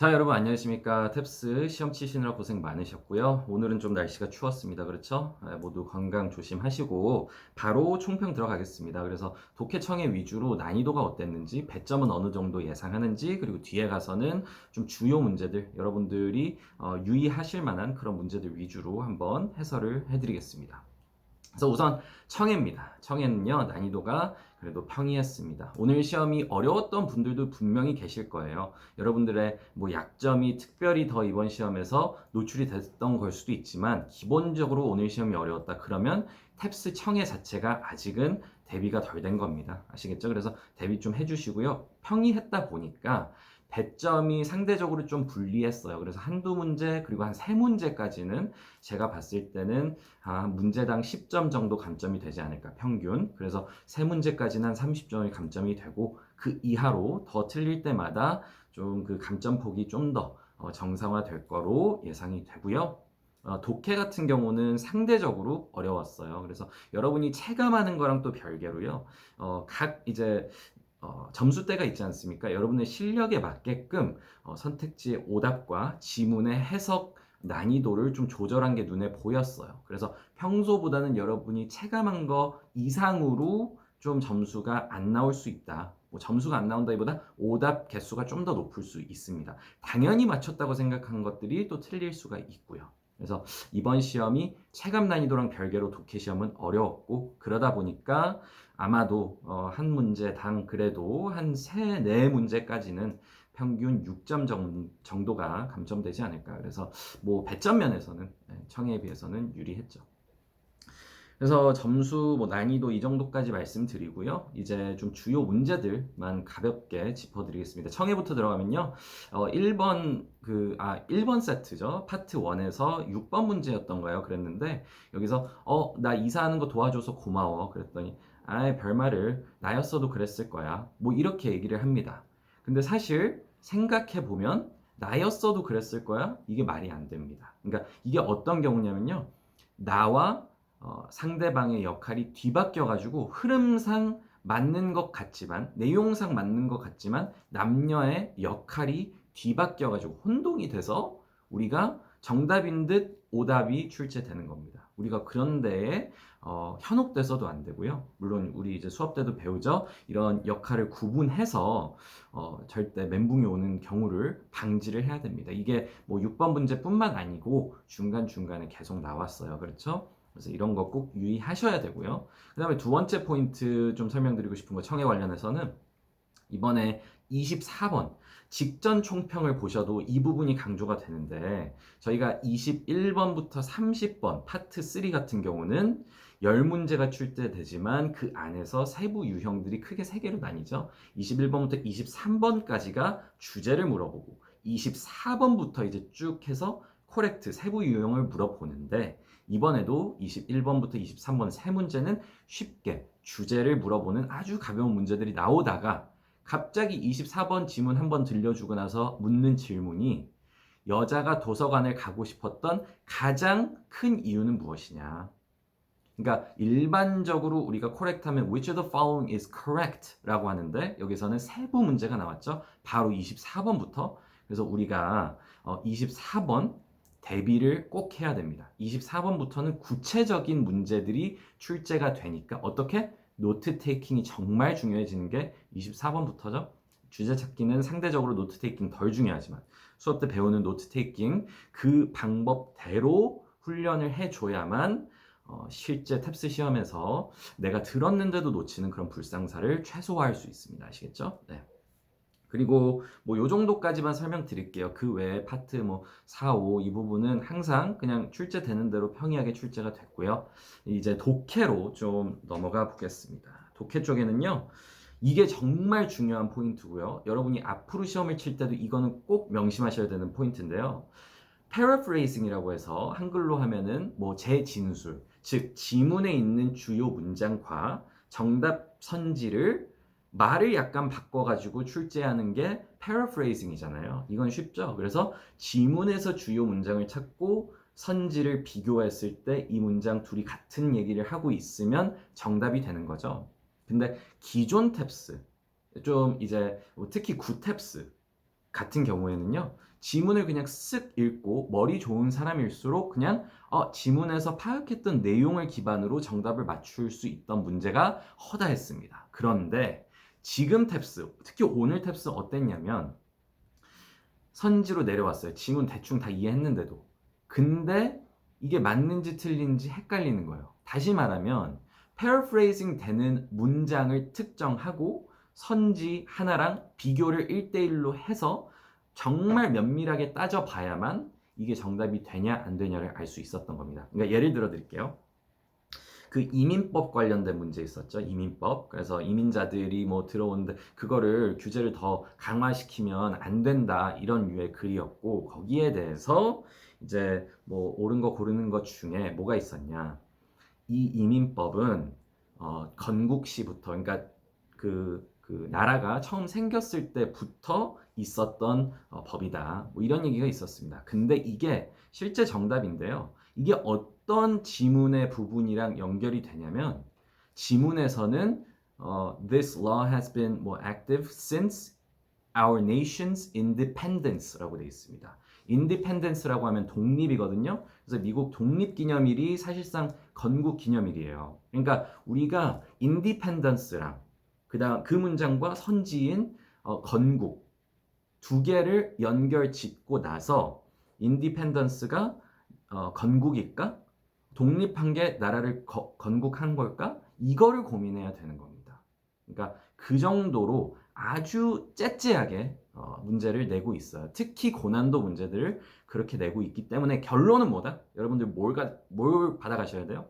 자, 여러분 안녕하십니까. 탭스 시험 치시느라 고생 많으셨고요. 오늘은 좀 날씨가 추웠습니다. 그렇죠? 아, 모두 건강 조심하시고 바로 총평 들어가겠습니다. 그래서 독해청의 위주로 난이도가 어땠는지, 배점은 어느 정도 예상하는지, 그리고 뒤에 가서는 좀 주요 문제들, 여러분들이 어, 유의하실 만한 그런 문제들 위주로 한번 해설을 해드리겠습니다. 그래서 우선 청해입니다. 청해는요, 난이도가 그래도 평이했습니다. 오늘 시험이 어려웠던 분들도 분명히 계실 거예요. 여러분들의 뭐 약점이 특별히 더 이번 시험에서 노출이 됐던 걸 수도 있지만, 기본적으로 오늘 시험이 어려웠다. 그러면 탭스 청해 자체가 아직은 대비가 덜 된 겁니다. 아시겠죠? 그래서 대비 좀 해주시고요. 평이했다 보니까 배점이 상대적으로 좀 불리했어요. 그래서 한두 문제 그리고 한 세 문제까지는 제가 봤을 때는 아, 문제당 10점 정도 감점이 되지 않을까 평균. 그래서 세 문제까지는 한 30점이 감점이 되고 그 이하로 더 틀릴 때마다 좀 그 감점 폭이 좀더 어, 정상화 될 거로 예상이 되고요. 어, 독해 같은 경우는 상대적으로 어려웠어요. 그래서 여러분이 체감하는 거랑 또 별개로요. 어, 각 이제 어, 점수대가 있지 않습니까? 여러분의 실력에 맞게끔 어, 선택지의 오답과 지문의 해석 난이도를 좀 조절한 게 눈에 보였어요. 그래서 평소보다는 여러분이 체감한 거 이상으로 좀 점수가 안 나올 수 있다. 뭐 점수가 안 나온다기보다 오답 개수가 좀 더 높을 수 있습니다. 당연히 맞췄다고 생각한 것들이 또 틀릴 수가 있고요. 그래서 이번 시험이 체감 난이도랑 별개로 독해 시험은 어려웠고 그러다 보니까 아마도 어, 한 문제 당 그래도 한 세, 네 문제까지는 평균 6점 정도가 감점되지 않을까. 그래서 뭐 배점 면에서는 네, 청해에 비해서는 유리했죠. 그래서 점수 뭐 난이도 이 정도까지 말씀드리고요. 이제 좀 주요 문제들만 가볍게 짚어드리겠습니다. 청해부터 들어가면요. 어, 1번 그, 아, 1번 세트죠. 파트 1에서 6번 문제였던 거예요. 그랬는데, 여기서, 어, 나 이사하는 거 도와줘서 고마워. 그랬더니, 아이, 별말을, 나였어도 그랬을 거야. 뭐, 이렇게 얘기를 합니다. 근데 사실, 생각해 보면, 나였어도 그랬을 거야? 이게 말이 안 됩니다. 그러니까, 이게 어떤 경우냐면요. 나와 어, 상대방의 역할이 뒤바뀌어 가지고 흐름상 맞는 것 같지만 내용상 맞는 것 같지만 남녀의 역할이 뒤바뀌어 가지고 혼동이 돼서 우리가 정답인 듯 오답이 출제되는 겁니다. 우리가 그런 데에 어, 현혹돼서도 안 되고요. 물론 우리 이제 수업 때도 배우죠. 이런 역할을 구분해서 어, 절대 멘붕이 오는 경우를 방지를 해야 됩니다. 이게 뭐 6번 문제뿐만 아니고 중간 중간에 계속 나왔어요. 그렇죠? 그래서 이런 거 꼭 유의하셔야 되고요. 그 다음에 두 번째 포인트 좀 설명드리고 싶은 거 청해 관련해서는 이번에 24번 직전 총평을 보셔도 이 부분이 강조가 되는데 저희가 21번부터 30번 파트 3 같은 경우는 10문제가 출제되지만 그 안에서 세부 유형들이 크게 3개로 나뉘죠. 21번부터 23번까지가 주제를 물어보고 24번부터 이제 쭉 해서 코렉트 세부 유형을 물어보는데 이번에도 21번부터 23번 세 문제는 쉽게 주제를 물어보는 아주 가벼운 문제들이 나오다가 갑자기 24번 지문 한번 들려주고 나서 묻는 질문이 여자가 도서관을 가고 싶었던 가장 큰 이유는 무엇이냐? 그러니까 일반적으로 우리가 correct 하면 which of the following is correct 라고 하는데 여기서는 세부 문제가 나왔죠. 바로 24번부터. 그래서 우리가 24번 어, 대비를 꼭 해야 됩니다. 24번부터는 구체적인 문제들이 출제가 되니까 어떻게? 노트 테이킹이 정말 중요해지는 게 24번부터죠. 주제 찾기는 상대적으로 노트 테이킹 덜 중요하지만 수업 때 배우는 노트 테이킹 그 방법대로 훈련을 해줘야만 어, 실제 탭스 시험에서 내가 들었는데도 놓치는 그런 불상사를 최소화할 수 있습니다. 아시겠죠? 네. 그리고 뭐 요 정도까지만 설명드릴게요. 그 외에 파트 뭐 4, 5 이 부분은 항상 그냥 출제되는 대로 평이하게 출제가 됐고요. 이제 독해로 좀 넘어가 보겠습니다. 독해 쪽에는요. 이게 정말 중요한 포인트고요. 여러분이 앞으로 시험을 칠 때도 이거는 꼭 명심하셔야 되는 포인트인데요. paraphrasing이라고 해서 한글로 하면은 뭐 재진술, 즉 지문에 있는 주요 문장과 정답 선지를 말을 약간 바꿔가지고 출제하는 게 paraphrasing이잖아요. 이건 쉽죠. 그래서 지문에서 주요 문장을 찾고 선지를 비교했을 때 이 문장 둘이 같은 얘기를 하고 있으면 정답이 되는 거죠. 근데 기존 탭스, 좀 이제 뭐 특히 구 탭스 같은 경우에는요, 지문을 그냥 쓱 읽고 머리 좋은 사람일수록 그냥 어, 지문에서 파악했던 내용을 기반으로 정답을 맞출 수 있던 문제가 허다했습니다. 그런데 지금 탭스, 특히 오늘 탭스 어땠냐면 선지로 내려왔어요. 지문 대충 다 이해했는데도. 근데 이게 맞는지 틀린지 헷갈리는 거예요. 다시 말하면 paraphrasing 되는 문장을 특정하고 선지 하나랑 비교를 1대1로 해서 정말 면밀하게 따져봐야만 이게 정답이 되냐 안 되냐를 알 수 있었던 겁니다. 그러니까 예를 들어 드릴게요. 그 이민법 관련된 문제 있었죠. 이민법. 그래서 이민자들이 뭐 들어오는데 그거를 규제를 더 강화시키면 안 된다. 이런 류의 글이었고 거기에 대해서 이제 뭐 옳은 거 고르는 것 중에 뭐가 있었냐. 이 이민법은 어, 건국시부터 그러니까 그, 그 나라가 처음 생겼을 때부터 있었던 어, 법이다. 뭐 이런 얘기가 있었습니다. 근데 이게 실제 정답인데요. 이게 어 떤 지문의 부분이랑 연결이 되냐면 지문에서는 어, this law has been more active since our nation's independence라고 되어 있습니다. independence라고 하면 독립이거든요. 그래서 미국 독립기념일이 사실상 건국 기념일이에요. 그러니까 우리가 independence랑 그다음 그 문장과 선지인 어, 건국 두 개를 연결 짓고 나서 인디펜던스가 어, 건국일까? 독립한 게 나라를 거, 건국한 걸까? 이거를 고민해야 되는 겁니다. 그러니까 그 정도로 아주 째째하게 어, 문제를 내고 있어요. 특히 고난도 문제들을 그렇게 내고 있기 때문에 결론은 뭐다? 여러분들 뭘, 가, 뭘 받아가셔야 돼요?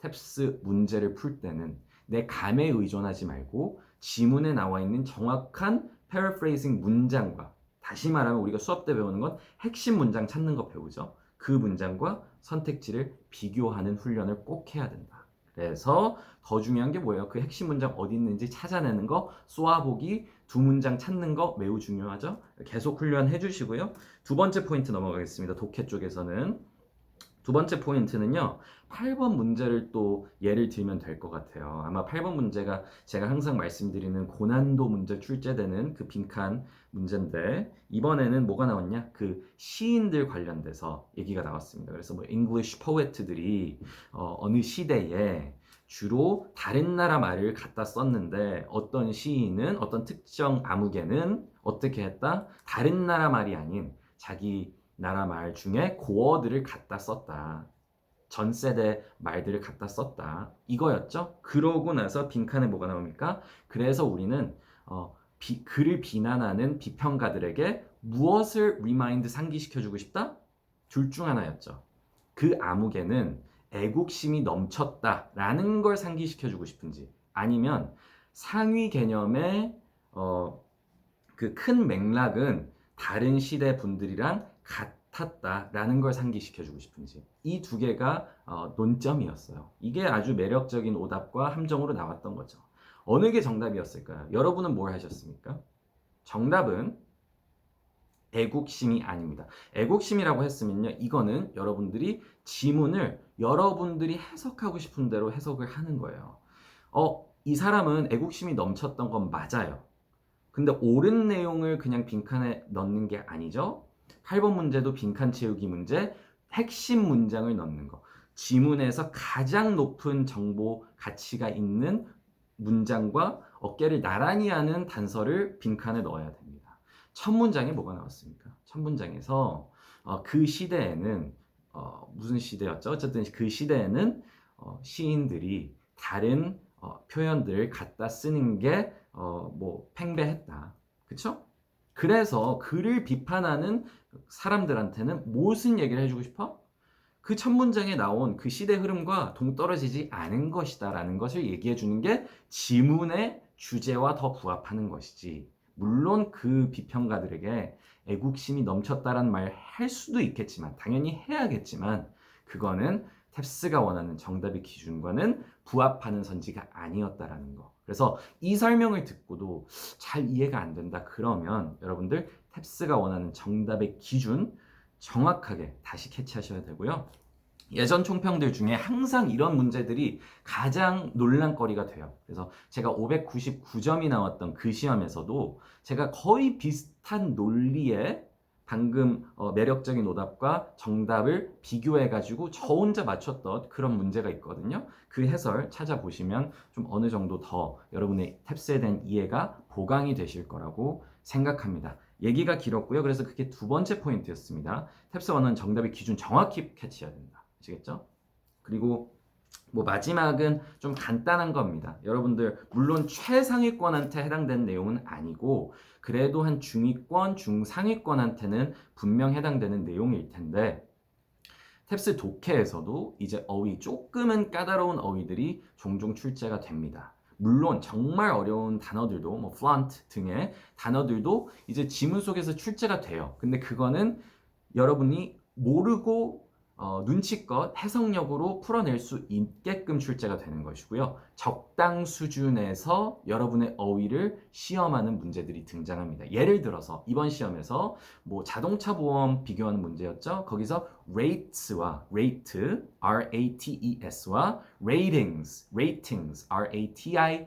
탭스 문제를 풀 때는 내 감에 의존하지 말고 지문에 나와 있는 정확한 paraphrasing 문장과 다시 말하면 우리가 수업 때 배우는 건 핵심 문장 찾는 거 배우죠. 그 문장과 선택지를 비교하는 훈련을 꼭 해야 된다. 그래서 더 중요한 게 뭐예요? 그 핵심 문장 어디 있는지 찾아내는 거, 쏘아보기, 두 문장 찾는 거 매우 중요하죠. 계속 훈련해 주시고요. 두 번째 포인트 넘어가겠습니다. 독해 쪽에서는 두 번째 포인트는요. 8번 문제를 또 예를 들면 될 것 같아요. 아마 8번 문제가 제가 항상 말씀드리는 고난도 문제 출제되는 그 빈칸 문제인데 이번에는 뭐가 나왔냐? 그 시인들 관련돼서 얘기가 나왔습니다. 그래서 뭐 English poet들이 어, 어느 시대에 주로 다른 나라 말을 갖다 썼는데 어떤 시인은 어떤 특정 아무개는 어떻게 했다? 다른 나라 말이 아닌 자기 나라 말 중에 고어들을 갖다 썼다. 전 세대 말들을 갖다 썼다. 이거였죠? 그러고 나서 빈칸에 뭐가 나옵니까? 그래서 우리는 어, 비, 그를 비난하는 비평가들에게 무엇을 리마인드 상기시켜주고 싶다? 둘 중 하나였죠. 그 아무개는 애국심이 넘쳤다라는 걸 상기시켜주고 싶은지 아니면 상위 개념의 어, 그 큰 맥락은 다른 시대 분들이랑 같았다라는 걸 상기시켜주고 싶은지 이 두 개가 어, 논점이었어요. 이게 아주 매력적인 오답과 함정으로 나왔던 거죠. 어느 게 정답이었을까요? 여러분은 뭘 하셨습니까? 정답은 애국심이 아닙니다. 애국심이라고 했으면요. 이거는 여러분들이 지문을 여러분들이 해석하고 싶은 대로 해석을 하는 거예요. 어, 이 사람은 애국심이 넘쳤던 건 맞아요. 근데 옳은 내용을 그냥 빈칸에 넣는 게 아니죠. 8번 문제도 빈칸 채우기 문제, 핵심 문장을 넣는 거. 지문에서 가장 높은 정보 가치가 있는 문장과 어깨를 나란히 하는 단서를 빈칸에 넣어야 됩니다. 첫 문장에 뭐가 나왔습니까? 첫 문장에서 어, 그 시대에는 어, 무슨 시대였죠? 어쨌든 그 시대에는 어, 시인들이 다른 어, 표현들을 갖다 쓰는 게 어, 뭐 팽배했다. 그쵸? 그래서 그를 비판하는 사람들한테는 무슨 얘기를 해주고 싶어? 그 첫 문장에 나온 그 시대 흐름과 동떨어지지 않은 것이다 라는 것을 얘기해 주는 게 지문의 주제와 더 부합하는 것이지. 물론 그 비평가들에게 애국심이 넘쳤다라는 말 할 수도 있겠지만 당연히 해야겠지만 그거는 탭스가 원하는 정답의 기준과는 부합하는 선지가 아니었다라는 거. 그래서 이 설명을 듣고도 잘 이해가 안 된다 그러면 여러분들 탭스가 원하는 정답의 기준 정확하게 다시 캐치하셔야 되고요. 예전 총평들 중에 항상 이런 문제들이 가장 논란거리가 돼요. 그래서 제가 599점이 나왔던 그 시험에서도 제가 거의 비슷한 논리의 방금 어, 매력적인 오답과 정답을 비교해 가지고 저 혼자 맞췄던 그런 문제가 있거든요. 그 해설 찾아보시면 좀 어느 정도 더 여러분의 탭스에 대한 이해가 보강이 되실 거라고 생각합니다. 얘기가 길었고요. 그래서 그게 두 번째 포인트였습니다. 탭스 1은 정답의 기준 정확히 캐치해야 된다. 아시겠죠? 그리고 뭐 마지막은 좀 간단한 겁니다. 여러분들 물론 최상위권한테 해당되는 내용은 아니고 그래도 한 중위권, 중상위권한테는 분명 해당되는 내용일 텐데 탭스 독해에서도 이제 어휘 조금은 까다로운 어휘들이 종종 출제가 됩니다. 물론 정말 어려운 단어들도 뭐 flaunt 등의 단어들도 이제 지문 속에서 출제가 돼요. 근데 그거는 여러분이 모르고 어, 눈치껏 해석력으로 풀어낼 수 있게끔 출제가 되는 것이고요. 적당 수준에서 여러분의 어휘를 시험하는 문제들이 등장합니다. 예를 들어서 이번 시험에서 뭐 자동차 보험 비교하는 문제였죠. 거기서 rates와 rate, R-A-T-E-S와 ratings, ratings, R-A-T-I-N-G-S,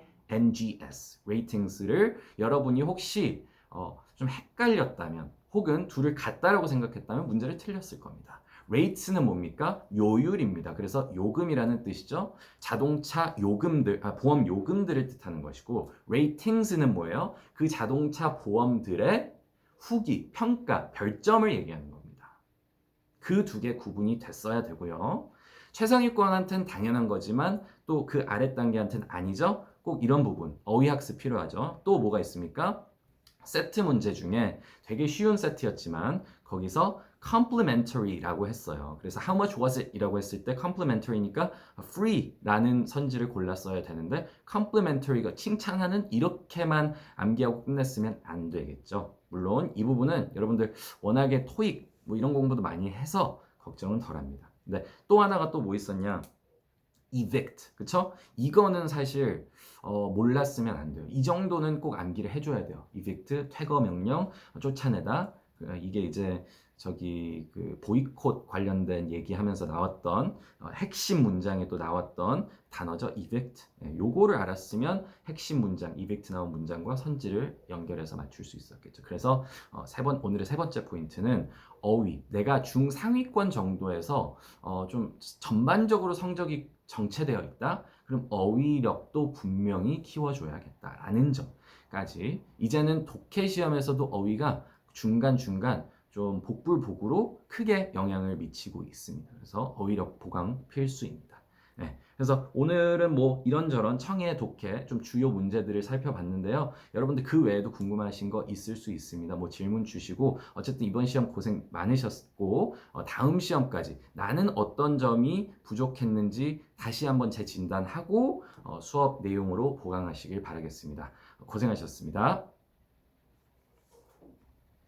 ratings를 여러분이 혹시 어, 좀 헷갈렸다면 혹은 둘을 같다라고 생각했다면 문제를 틀렸을 겁니다. 레이트는 뭡니까? 요율입니다. 그래서 요금이라는 뜻이죠. 자동차 요금들, 아, 보험 요금들을 뜻하는 것이고, 레이팅스는 뭐예요? 그 자동차 보험들의 후기, 평가, 별점을 얘기하는 겁니다. 그 두 개 구분이 됐어야 되고요. 최상위권한테는 당연한 거지만 또 그 아래 단계한테는 아니죠. 꼭 이런 부분, 어휘학습 필요하죠. 또 뭐가 있습니까? 세트 문제 중에 되게 쉬운 세트였지만 거기서 complementary라고 했어요. 그래서 how much was it? 이라고 했을 때 complementary니까 free라는 선지를 골랐어야 되는데 complementary가 칭찬하는 이렇게만 암기하고 끝냈으면 안 되겠죠. 물론 이 부분은 여러분들 워낙에 토익 뭐 이런 공부도 많이 해서 걱정은 덜합니다. 근데 또 하나가 또 뭐 있었냐? evict, 그쵸? 이거는 사실 어, 몰랐으면 안 돼요. 이 정도는 꼭 암기를 해줘야 돼요. evict, 퇴거 명령, 쫓아내다. 그, 이게 이제 저기 그 보이콧 관련된 얘기하면서 나왔던 어, 핵심 문장에 또 나왔던 단어죠. evict. 예, 요거를 알았으면 핵심 문장, evict 나온 문장과 선지를 연결해서 맞출 수 있었겠죠. 그래서 어, 세 번, 오늘의 세 번째 포인트는 어휘. 내가 중상위권 정도에서 어, 좀 전반적으로 성적이 정체되어 있다. 그럼 어휘력도 분명히 키워줘야겠다라는 점까지. 이제는 독해 시험에서도 어휘가 중간중간 좀 복불복으로 크게 영향을 미치고 있습니다. 그래서 어휘력 보강 필수입니다. 네, 그래서 오늘은 뭐 이런저런 청해, 독해 좀 주요 문제들을 살펴봤는데요. 여러분들 그 외에도 궁금하신 거 있을 수 있습니다. 뭐 질문 주시고 어쨌든 이번 시험 고생 많으셨고 어, 다음 시험까지 나는 어떤 점이 부족했는지 다시 한번 재진단하고 어, 수업 내용으로 보강하시길 바라겠습니다. 고생하셨습니다.